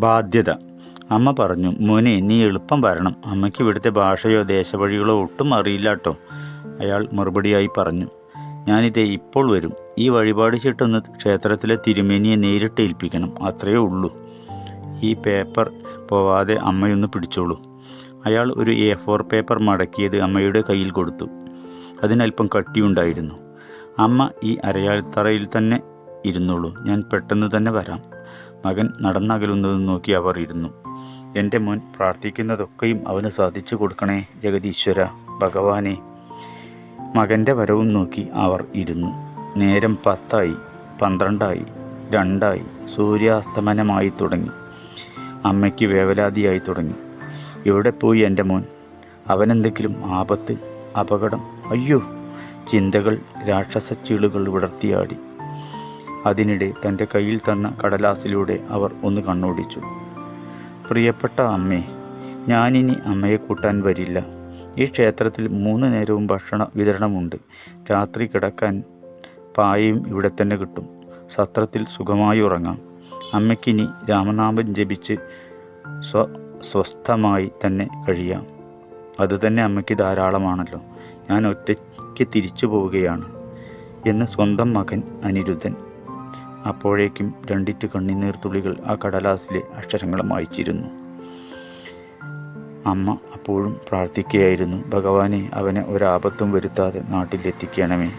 ബാധ്യത. അമ്മ പറഞ്ഞു മോനെ നീ എളുപ്പം വരണം. അമ്മയ്ക്ക് ഇവിടുത്തെ ഭാഷയോ ദേശവഴികളോ ഒട്ടും അറിയില്ല കേട്ടോ അയാൾ മറുപടിയായി പറഞ്ഞു ഞാനിത് ഇപ്പോൾ വരും. ഈ വഴിപാട് ചീട്ടൊന്ന് ക്ഷേത്രത്തിലെ തിരുമേനിയെ നേരിട്ട് ഏൽപ്പിക്കണം. അത്രയേ ഉള്ളൂ. ഈ പേപ്പർ പോവാതെ അമ്മയൊന്ന് പിടിച്ചോളൂ. അയാൾ ഒരു എ ഫോർ പേപ്പർ മടക്കിയത് അമ്മയുടെ കയ്യിൽ കൊടുത്തു. അതിനല്പം കട്ടിയുണ്ടായിരുന്നു. അമ്മ ഈ അരയാൽത്തറയിൽ തന്നെ ഇരുന്നുള്ളൂ ഞാൻ പെട്ടെന്ന് തന്നെ വരാം. മകൻ നടന്നകലുന്നത് നോക്കി അവർ ഇരുന്നു. എന്റെ മോൻ പ്രാർത്ഥിക്കുന്നതൊക്കെയും അവന് സാധിച്ചു കൊടുക്കണേ ജഗദീശ്വര ഭഗവാനെ. മകന്റെ വരവും നോക്കി അവർ ഇരുന്നു. നേരം പത്തായി പന്ത്രണ്ടായി രണ്ടായി സൂര്യാസ്തമനമായി തുടങ്ങി. അമ്മയ്ക്ക് വേവലാതിയായി തുടങ്ങി. എവിടെ പോയി എന്റെ മോൻ? അവനെന്തെങ്കിലും ആപത്ത് അപകടം? അയ്യോ ചിന്തകൾ രാക്ഷസ രാക്ഷസച്ചീളുകൾ വിടർത്തിയാടി. അതിനിടെ തന്റെ കയ്യിൽ തന്ന കടലാസിലൂടെ അവർ ഒന്ന് കണ്ണോടിച്ചു. പ്രിയപ്പെട്ട അമ്മേ ഞാനിനി അമ്മയെ കൂട്ടാൻ വരില്ല. ഈ ക്ഷേത്രത്തിൽ മൂന്ന് നേരവും ഭക്ഷണ വിതരണമുണ്ട്. രാത്രി കിടക്കാൻ പായയും ഇവിടെ തന്നെ കിട്ടും. സത്രത്തിൽ സുഖമായി ഉറങ്ങാം. അമ്മയ്ക്കിനി രാമനാമം ജപിച്ച് സ്വ സ്വസ്ഥമായി തന്നെ കഴിയാം. അതുതന്നെ അമ്മയ്ക്ക് ധാരാളമാണല്ലോ. ഞാൻ ഒറ്റയ്ക്ക് തിരിച്ചു പോവുകയാണ് എന്ന് സ്വന്തം മകൻ അനിരുദ്ധൻ അപ്പോഴേക്കും രണ്ടിറ്റ് കണ്ണുനീർ തുള്ളികൾ ആ കടലാസിലെ അക്ഷരങ്ങളും വായിച്ചിരുന്നു അമ്മ അപ്പോഴും പ്രാർത്ഥിക്കുകയായിരുന്നു ഭഗവാനെ അവനെ ഒരാപത്തും വരുത്താതെ നാട്ടിലെത്തിക്കണമേ